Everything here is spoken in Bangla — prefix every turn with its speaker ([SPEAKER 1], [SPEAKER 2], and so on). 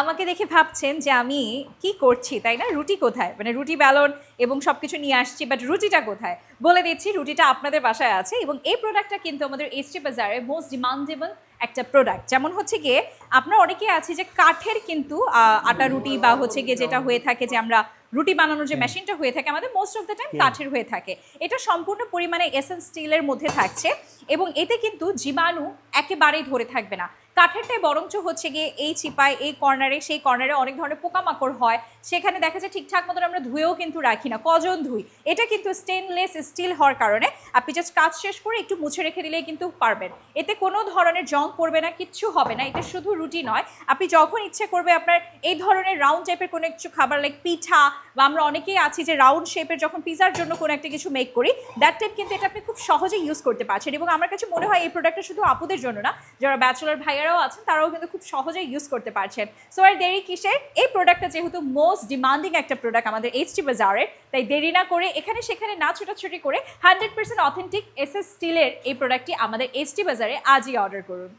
[SPEAKER 1] আমাকে দেখে ভাবছেন যে আমি কি করছি তাই না? রুটি কোথায়? মানে রুটি বেলন এবং সব কিছু নিয়ে আসছি বাট রুটিটা কোথায়? বলে দিচ্ছি রুটিটা আপনাদের বাসায় আছে এবং এই প্রোডাক্টটা কিন্তু আমাদের এসটি বাজারে মোস্ট ডিমান্ডেবল একটা প্রোডাক্ট যেমন হচ্ছে গিয়ে আপনার অনেকেই আছে যে কাঠের কিন্তু আটা রুটি বা হচ্ছে গিয়ে যেটা হয়ে থাকে যে আমরা রুটি বানানোর যে মেশিনটা হয়ে থাকে আমাদের মোস্ট অফ দ্য টাইম কাঠের হয়ে থাকে। এটা সম্পূর্ণ পরিমাণে এসেন্স স্টিলের মধ্যে থাকছে এবং এতে কিন্তু জীবাণু একেবারেই ধরে থাকবে না। কাঠেরটাই বরঞ্চ হচ্ছে গিয়ে এই চিপায়, এই কর্নারে, সেই কর্নারে অনেক ধরনের পোকামাকড় হয়। সেখানে দেখা যায় ঠিকঠাক মতন আমরা ধুয়েও কিন্তু রাখি না, কজন ধুই? এটা কিন্তু স্টেনলেস স্টিল হওয়ার কারণে আপনি জাস্ট কাজ শেষ করে একটু মুছে রেখে দিলেই কিন্তু পারবেন। এতে কোনো ধরনের জং পড়বে না, কিচ্ছু হবে না, এটা শুধু রুটি নয়। আপনি যখন ইচ্ছে করবে আপনার এই ধরনের রাউন্ড টাইপের কোনো কিছু খাবার লাইক পিঠা, বা আমরা অনেকেই আছি যে রাউন্ড শেপের যখন পিজার জন্য কোনো একটা কিছু মেক করি দ্যাট টাইপ কিন্তু এটা আপনি খুব সহজেই ইউজ করতে পারছেন। এবং আমার কাছে মনে হয় এই প্রোডাক্টটা শুধু আপুদের জন্য না, যারা ব্যাচেলার ভাইয়ারাও আছেন, তারাও কিন্তু খুব সহজেই ইউজ করতে পারছেন। সো আর দেরি কিসের? এই প্রোডাক্টটা যেহেতু মোস্ট ডিমান্ডিং একটা প্রোডাক্ট আমাদের এইচ এইচটি বাজারের তাই দেরি না করে এখানে সেখানে না ছোটাছুটি করে hundred percent authentic S S স্টিলের এই প্রোডাক্টটি আমাদের এইচটি বাজারে আজই অর্ডার করুন।